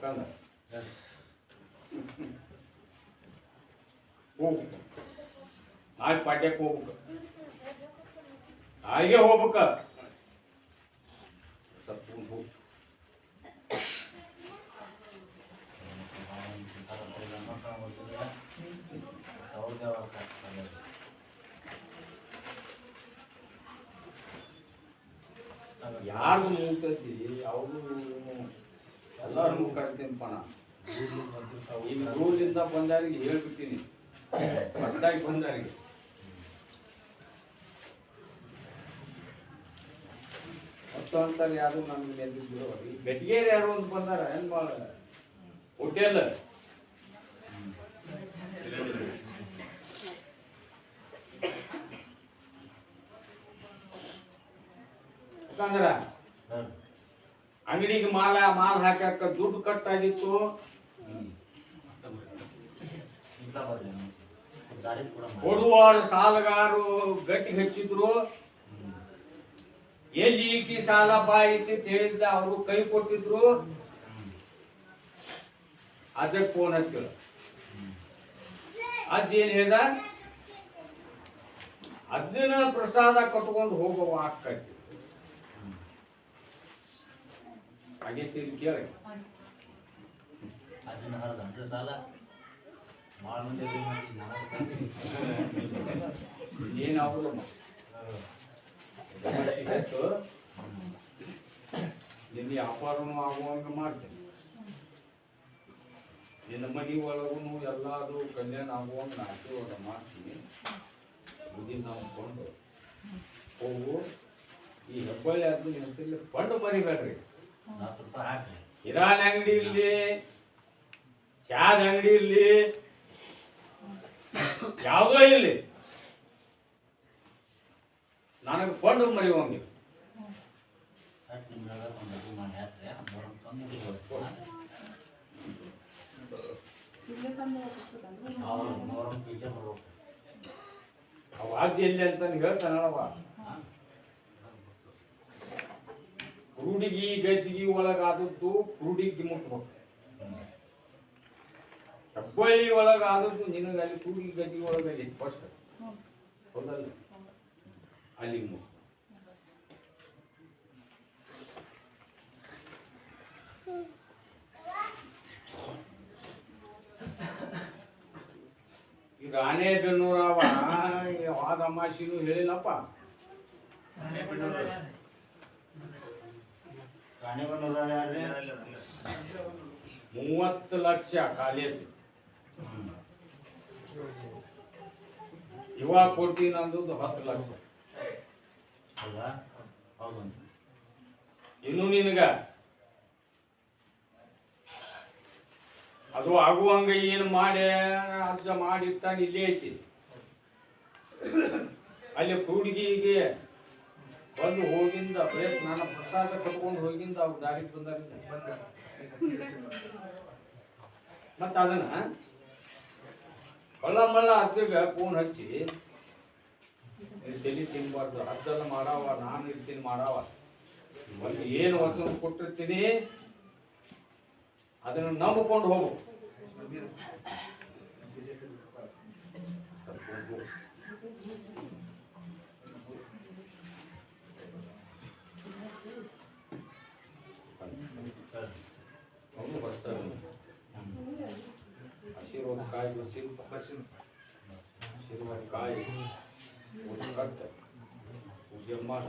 ಹೋಗ್ಬೇಕಂದ ಹೋಗ್ಬೇಕು ನಾಳೆ ಪಾಠ್ಯಕ್ಕೆ ಹೋಗ್ಬೇಕು ನಾಳೆಗೆ ಹೋಗ್ಬೇಕ ಸ್ವಲ್ಪ ಹೋಗ್ ಯಾರು ಮುಗ್ತೈತಿ ಅವರು ಎಲ್ಲರೂ ಕಟ್ತೀನಿ ಪಣ. ಈಗ ರೂಲಿಂದ ಬಂದವರಿಗೆ ಹೇಳ್ಬಿಡ್ತೀನಿ. ಹೊಸದಾಗಿ ಬಂದವರಿಗೆ. ಮತ್ತು ಅಂತಾರೆ ಯಾರು ನಮ್ಗೆ ನೆನಪಿದ್ರು ಈ ಬೆಟ್ಗೇರಿ ಯಾರು ಅಂತ ಬಂದಾರ, ಏನ್ ಮಾಡ? ಹೋಟೆಲ್. ಯಾಕಂದ್ರ? ಅಂಗಡಿಗೆ ಮಾಲ, ಮಾಲ್ ಹಾಕಕ್ಕ ದುಡ್ಡು ಕಟ್ಟಾಗಿತ್ತು. ಕೊಡುವಾಡ ಸಾಲಗಾರು ಗಟ್ಟಿ ಹಚ್ಚಿದ್ರು. ಎಲ್ಲಿ ಈಕಿ ಸಾಲ ಬಾಯಿತಿ ಅಂತ ಹೇಳಿದ ಅವರು ಕೈ ಕೊಟ್ಟಿದ್ರು. ಅದಕ್ಕೆ ಫೋನ್ ಹಚ್ಚಿಲ್ಲ ಅದೇನ್ ಹೇಳ್ದ? ಅದನ್ನ ಪ್ರಸಾದ ಕಟ್ಕೊಂಡು ಹೋಗುವ ಆಕ್ಕೈತಿ ಆಗೈತಿ ಕೇಳಿ ಅದನ್ನ ಹರಿದಂಟ್ರೆ ಸಾಲ ಭಾಳ ಮಂದಿ ನಾವು ಏನಾಗುದಿಲ್ಲ ನಿನ್ನ ವ್ಯಾಪಾರನು ಆಗುವಂಗ ಮಾಡ್ತೇನೆ ನಿನ್ನ ಮನೆ ಒಳಗೂ ಎಲ್ಲಾದರೂ ಕಲ್ಯಾಣ ಆಗುವಂಗ ಆಶೀರ್ವಾದ ಮಾಡ್ತೀನಿ ಬುದ್ಧಿ ನಾವು ಕೊಂಡು ಹೋಗು ಈ ಹೆಬ್ಬಳ್ಳಿ ಆದ್ಮೇಲೆ ಹೆಸರಲ್ಲಿ ಬಂಡು ಮರಿಬೇಡ್ರಿ ಹತ್ತು ರೂಪಾಯಿ ಹಾಕಿ ಕಿರಾಣಿ ಅಂಗಡಿ ಇರಲಿ ಚಾದ ಅಂಗಡಿ ಇರಲಿ ಯಾವುದೋ ಇರಲಿ ನನಗೆ ಮರಿ ಮರೆಯುವಂಗಿಲ್ಲ ಹತ್ತು ನಿಮಿಷ ಒಂದು ಅಡುಗೆ ಮಾಡಿ ಹಾಕ್ರೆ ಮೂರು ತಂದು ಮುಗಿಸ್ಬೇಕು ಅವ್ರು ಮೂರು ಪೀಠ ಬರ್ಬೇಕು ಅವ ಅಜ್ಜಿ ಎಲ್ಲಿ ಅಂತ ಹೇಳ್ತಾನವ ಕ್ರೂಡಿಗಿ ಗದ್ದಿಗಿ ಒಳಗಾದದ್ದು ಕ್ರೂಡಿಗೆ ಮುಟ್ಬೇಕು ಹೆಬ್ಬಳ್ಳಿ ಒಳಗಾದದ್ದು ನಿನಗೆ ಅಲ್ಲಿ ಕ್ರೂಡಿಗಿ ಗದ್ದಿಗೆ ಒಳಗಲ್ಲಿ ಫಸ್ಟ್ ಹೌದಲ್ಲ ಅಲ್ಲಿಗೆ ಮುಟ್ಟು ಈಗ ಆನೆಬೆನ್ನೂರವ ಯಾವಾಗ ಅಮಾಸಿನೂ ಹೇಳಿಲ್ಲಪ್ಪ ರಾಣಿಬೆನ್ನೂರು ಯಾರ್ರಿ ಮೂವತ್ತು ಲಕ್ಷ ಕಾಲೇಜ್. ಇವಾಗ ಕೊಡ್ತೀನಿ ಅಂದದ್ದು ಹತ್ತು ಲಕ್ಷ. ಇನ್ನು ನಿನಗ? ಅದು ಆಗುವಂಗ ಏನು ಮಾಡಿ ಅರ್ಜ ಮಾಡಿರ್ತಾನೆ ಇಲ್ಲೇ ಐತಿ. ಅಲ್ಲಿ ಹುಡುಗಿಗೆ ಬಂದು ಹೋಗಿಂದ ಬ್ರೇಕ್ ನಾನು ಪ್ರಸಾದ ಕಟ್ಕೊಂಡು ಹೋಗಿಂದ ಅವ್ರು ದಾರಿ ಬಂದಾಗ ಮತ್ತ ಅದನ್ನ ಬಳ್ಳ ಮಳ್ಳ ಹತ್ತಿಗೆ ಫೋನ್ ಹಚ್ಚಿ ತಲೆ ತಿನ್ಬಾರ್ದು, ಹದ್ದಲ್ಲ ಮಾಡಾವ ನಾನು ಇರ್ತೀನಿ ಮಾಡಾವ ಒಂದು ಏನು ವಚನ ಕೊಟ್ಟಿರ್ತೀನಿ, ಅದನ್ನು ನಂಬಿಕೊಂಡು ಹೋಗು. ಹೋಗು. ಅವ್ನು ಕಾಯಿ ಆಶೀರ್ವಾದ ಕಾಯಿ ಆಶೀರ್ವಾದ ಕಾಯಿ. ಕಟ್ಟ ಪೂಜೆ ಮಾಡ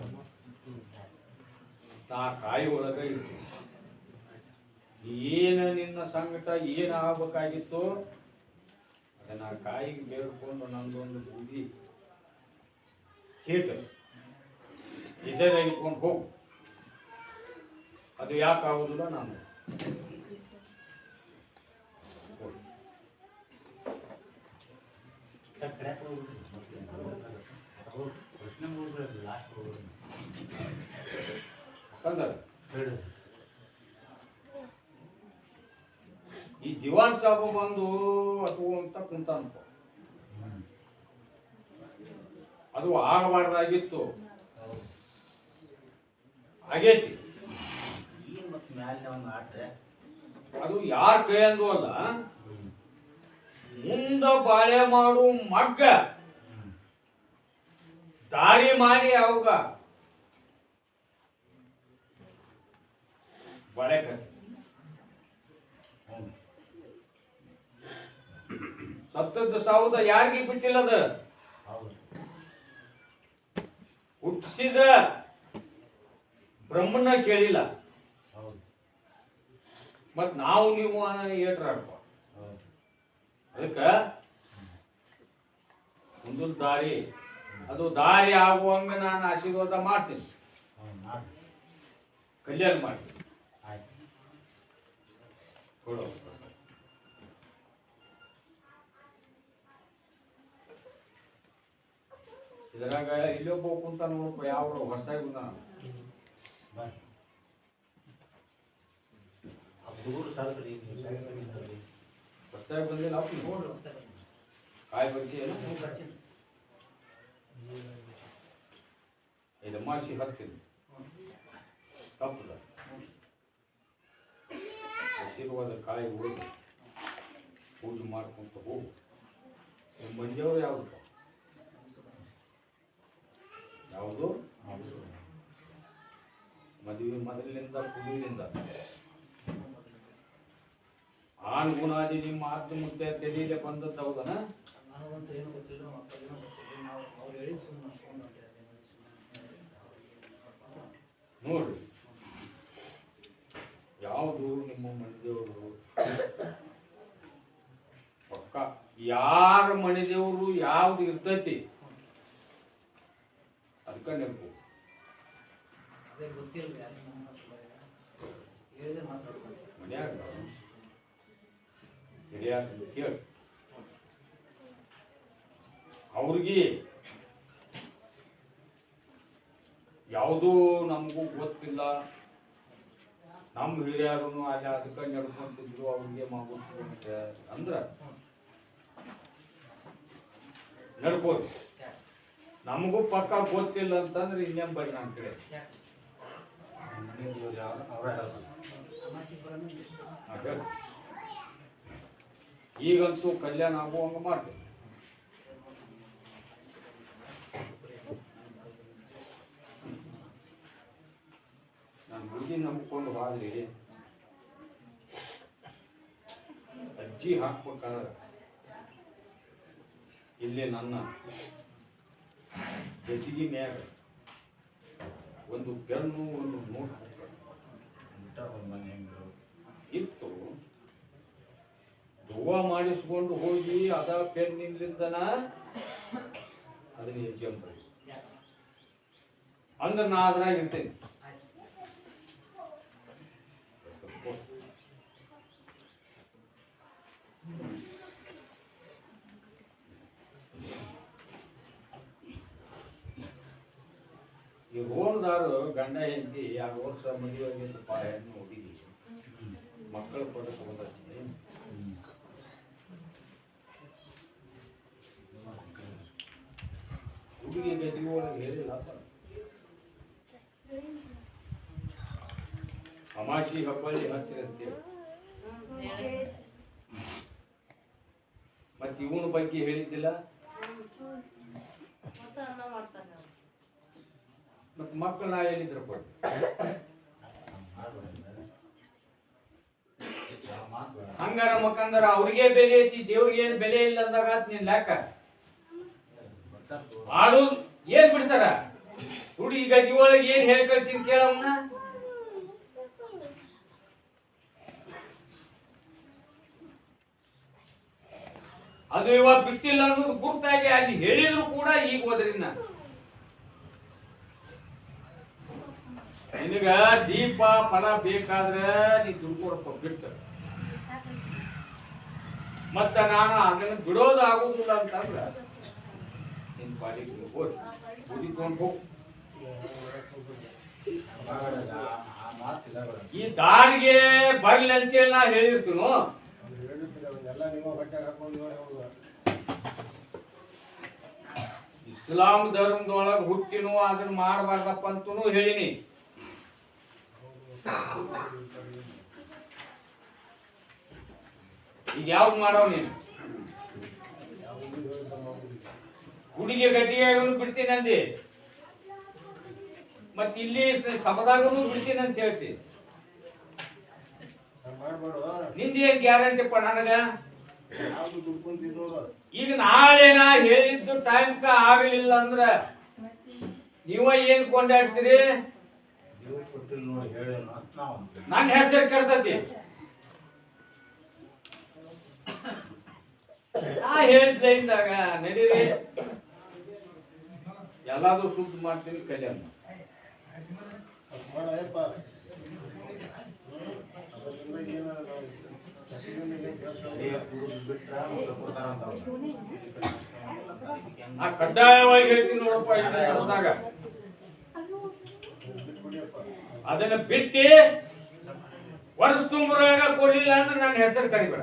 ನಾ ಕಾಯಿ ಒಳಗೆ ಇತ್ತು ಏನು ನಿನ್ನ ಸಂಗಟ ಏನು ಆಗ್ಬೇಕಾಗಿತ್ತು ಅದನ್ನು ಆ ಕಾಯಿಗೆ ಬೇಡ್ಕೊಂಡು ನಂದೊಂದು ಬುದ್ಧಿ ಚೀಟ ಇಸೆದಾಗಿಟ್ಕೊಂಡು ಹೋಗು. ಅದು ಯಾಕೆ ಆಗೋದಿಲ್ಲ ನಾನು. ಈ ದಿವಾನ್ ಸಾಬು ಬಂದು ಅದು ಅಂತ ಕುಂತ ಅದು ಆಗಬಾರ್ದಾಗಿತ್ತು ಆಗೈತಿ ಅದು ಯಾರ ಕೈಯಂದು ಅಲ್ಲ. ಮುಂದ ಬಾಳೆ ಮಾಡು ಮಗ್ಗ. ದಾರಿ ಮಾಡಿ ಅವಾಗ. ಬಳೆ ಸತ್ತದ್ದು ಸತ್ತದ ಸಾವುದ ಯಾರಿಗೆ ಬಿಟ್ಟಿಲ್ಲದ ಹುಟ್ಟಿಸಿದ ಬ್ರಹ್ಮನ ಕೇಳಿಲ್ಲ. ಮತ್ ನಾವು ನೀವು ಏಟ್ರ ಆಡ್ಕೊ ಹೌದು ಅದಕ್ಕ ಮುಂದಿನ ದಾರಿ. ಅದು ದಾರಿ ಆಗುವಂಗ ನಾನು ಆಶೀರ್ವಾದ ಮಾಡ್ತೀನಿ. ಹೌದು ಮಾಡಿ ಕಲ್ಯಾಣ ಮಾಡ್ತೀನಿ. ಆಯ್ತು. ಕೊಡು. ಇದ್ರಾಗ ಇಲ್ಲೊಬ್ಬ ಕುಂತ ನೋಡಪ್ಪ ಯಾವ ಹೊಸದಾಗಿ ಬಂದ ಬನ್ನಿ ಆ ಹುಡುಗರು ಸಾಕ್ರಿ ಹೊಸದಾಗಿ ಬಂದಿಲ್ಲ ಅವ್ರು ನೋಡ್ರಿ. ಕಾಯಿ ಬರಿಸಿ ಏನು ಇದು ಮಾಸಿ ಹತ್ತೀನಿ. ತಪ್ಪದ. ಹಸಿರುವಾದ ಕಾಯಿ ಹೋಗಿ ಪೂಜೆ ಮಾಡ್ಕೊಂತ ಹೋಗು. ಮಂಜವ್ರು ಯಾವ್ದು? ಯಾವುದು? ಯಾವುದು ಮದುವೆ ಮೊದಲಿನಿಂದ ಪುದುವಿನಿಂದ ಆನ್ ಗುಣಾದಿ ನಿಮ್ಮ ಆತ್ಮ ಮುದ್ದೆ ತೆಲೀಲೆ ಬಂದದ್ದು ಹೌದನ? ನನಗಂತೂ ಏನು ಗೊತ್ತಿಲ್ಲ ಮಕ್ಕಳೇನೋ ಗೊತ್ತಿಲ್ಲ ನಾವು ಅವ್ರು ಹೇಳಿ ಸುಮ್ಮನೆ ಫೋನ್ ನೋಡ್ರಿ. ಯಾವುದು ನಿಮ್ಮ ಮನೆದೇವರು ಪಕ್ಕ. ಯಾರ ಮನೆದೇವರು ಯಾವ್ದು ಇರ್ತೈತಿ? ಅದಕ್ಕ ನೆನಪು ಅದೇ ಗೊತ್ತಿಲ್ಲ ಯಾರು ನಮ್ಮ ಕೇಳಿ. ಅವ್ರಿಗೆ ಯಾವುದೂ ನಮಗೂ ಗೊತ್ತಿಲ್ಲ. ನಮ್ಮ ಹಿರಿಯರು ಅಲ್ಲಿ ಅದಕ್ಕೆ ನಡ್ಕೊಂತಿದ್ರು ಅವ್ರಿಗೆ ಮಾಡ್ಕೊಂಡು ಅಂದ್ರ ನಡ್ಬೋದು. ನಮಗೂ ಪಕ್ಕ ಗೊತ್ತಿಲ್ಲ ಅಂತಂದ್ರೆ ಇನ್ನೇನ್ ಬರ್ರಿ ಅಂತ ಕಡೆ ಅವರೇ ಈಗಂತೂ ಕಲ್ಯಾಣ ಆಗುವಂಗ ಮಾಡಬೇಕು. ನಾನು ಹುಡುಗಿ ನಂಬ್ಕೊಂಡು ಹೋದ್ರಿ ಅಜ್ಜಿ ಹಾಕ್ಬೇಕಾದ್ರೆ ಇಲ್ಲಿ ನನ್ನ ಗದ್ದಿಗೆ ಮ್ಯಾಗ ಒಂದು ಬೆನ್ನು, ಒಂದು ನೋಟ್ ಇತ್ತು. ದುವಾ ಮಾಡಿಸ್ಕೊಂಡು ಹೋಗಿ ಅದ ಪೆನ್ನಿಂದನ ಅದನ್ನ ಯಾಕೆ ಅಂದ್ರೆ ನಾ ಅದ್ರಾಗ ಇರ್ತೇನೆ. ಈ ರೋಣದಾರು ಗಂಡ ಹೆಂಡತಿ ಎರಡು ವರ್ಷ ಮದುವೆ ಪಾಯನ್ನು ಹೆಣ್ಣು ಹುಡುಗಿ ಮಕ್ಕಳ ಪದಕ ಬಂದೈತಿ ಹುಡುಗಿ ಗದ್ದಿಗೆ ಒಳಗೆ ಹೇಳಿಲ್ಲ. ಅಮಾಶಿ ಹಬ್ಬಳ್ಳಿ ಹತ್ತಿರ ಅಂತೇಳಿ ಮತ್ತೆ ಇವನ ಬಗ್ಗೆ ಹೇಳಿದ್ದಿಲ್ಲ? ಮತ್ತೆ ಮಕ್ಕಳು ನಾ ಹೇಳಿದ್ರ ಕೊಟ್ಟು ಹಂಗಾರ ಮಕ್ಕಂದ್ರ ಅವ್ರಿಗೆ ಬೆಲೆ ಐತಿ, ದೇವ್ರಿಗೆ ಏನು ಬೆಲೆ ಇಲ್ಲ ಅಂದಾಗ ನಿನ್ ಲೆಕ್ಕ. ಆಡು, ಏನ್ ಬಿಡ್ತಾರ? ಹುಡುಗಿ ಗದ್ದಿ ಒಳಗೆ ಏನ್ ಹೇಳಿ ಕಳ್ಸಿ ಕೇಳವನ್ನ ಅದು ಇವಾಗ ಬಿಟ್ಟಿಲ್ಲ ಅನ್ನೋದು ಗುರ್ತಾಗಿ ಅಲ್ಲಿ ಹೇಳಿದ್ರು ಕೂಡ ಈಗ ಹೋದ್ರಿನ್ನ. ನಿನಗ ದೀಪ, ಫಲ ಬೇಕಾದ್ರೆ ನೀ ದುಡ್ಕೊಡಪ್ಪ ಬಿಟ್ಟು ಮತ್ತ ನಾನು ಅದನ್ನ ಬಿಡೋದು ಆಗುದಿಲ್ಲ ಅಂತಂದ್ರ ನಿನ್ ಪಾಲಿಗೆ ನೀನ್ ಹೋಗಿ ತಗೊಂಡ್ ಹೋಗು. ಈ ದಾರಿಗೆ ಬರ್ಲಿ ಅಂತೇಳಿ ನಾ ಹೇಳಿರ್ತೀನು? ಇಸ್ಲಾಂ ಧರ್ಮದೊಳಗೆ ಹುಟ್ಟಿನೂ ಅದನ್ನ ಮಾಡಬಾರ್ದಪ್ಪ ಅಂತೂ ಹೇಳಿನಿ. ಈಗ ಯಾವ್ದು ಮಾಡವ್ ನೀನು ಹುಡುಗಿ ಗಟ್ಟಿಗೆ ಆಗೋನು ಬಿಡ್ತೀನಿ ಅಂದಿ ಮತ್ತೆ ಇಲ್ಲಿ ಸಭದಾಗೂ ಬಿಡ್ತೀನಿ ಅಂತ ಹೇಳ್ತಿ. ನಿಂದ ಏನ್ ಗ್ಯಾರಂಟಿಪ್ಪ ನನಗ? ಈಗ ನಾಳೆ ನಾ ಹೇಳಿದ್ದು ಟೈಮ್ ಆಗಲಿಲ್ಲ ಅಂದ್ರ ನೀವ ಏನ್ ಕೊಂಡಾಡ್ತೀರಿ. ನನ್ನ ಹೆಸರು ಕರ್ತತಿ ನಾ ಹೇಳಿದ್ದ ಇಂದಾಗ ನಡೀರಿ. ಎಲ್ಲಾದ್ರೂ ಸುದ್ದಿ ಮಾಡ್ತೀನಿ ಕಲ್ಯಾಣ. ನಾ ಕಡ್ಡಾಯವಾಗಿ ಹೇಳ್ತೀನಿ ನೋಡಪ್ಪ ಅದನ್ನ ಬಿಟ್ಟು ವರ್ಷ ತುಂಬರಾಗ ಕೊಡ್ಲಿಲ್ಲ ಅಂದ್ರೆ ನನ್ನ ಹೆಸರು ಕರಿಬೇಡ.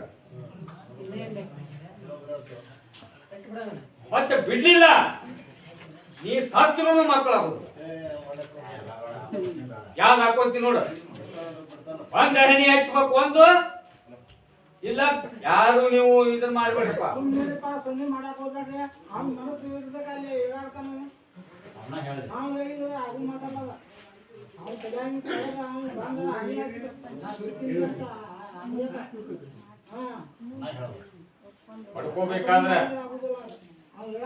ಮತ್ತೆ ಬಿಡ್ಲಿಲ್ಲ. ನೀ ಸತ್ರು ಮಕ್ಕಳಾಗುದು ಯಾವ್ದು ಹಾಕೋತಿ ನೋಡು. ಒಂದ್ ಹಣಿ ಹಚ್ಬೇಕು ಒಂದು. ಇಲ್ಲ ಯಾರು ನೀವು ಇದನ್ನ ಮಾಡ್ಬೇಡಪ್ಪ. ಪಡ್ಕೋಬೇಕಾದ್ರೆ.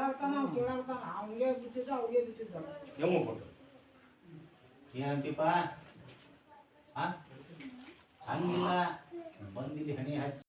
ಆಗುದಿಲ್ಲ. ಅವ್ನು ಕೇಳಾಗ್ತಾನ ಅವ್ನಿಗೆ ಬಿಟ್ಟಿದ್ದ ಅವ್ನಿಗೆ ಬಿಟ್ಟಿದ್ದ ನೀವು ಕೊಡು ಏನಂತೀಪ? ಹಂಗಿಲ್ಲ ಬಂದಿಲ್ಲಿ ಹಣಿ ಹಚ್ಚಿ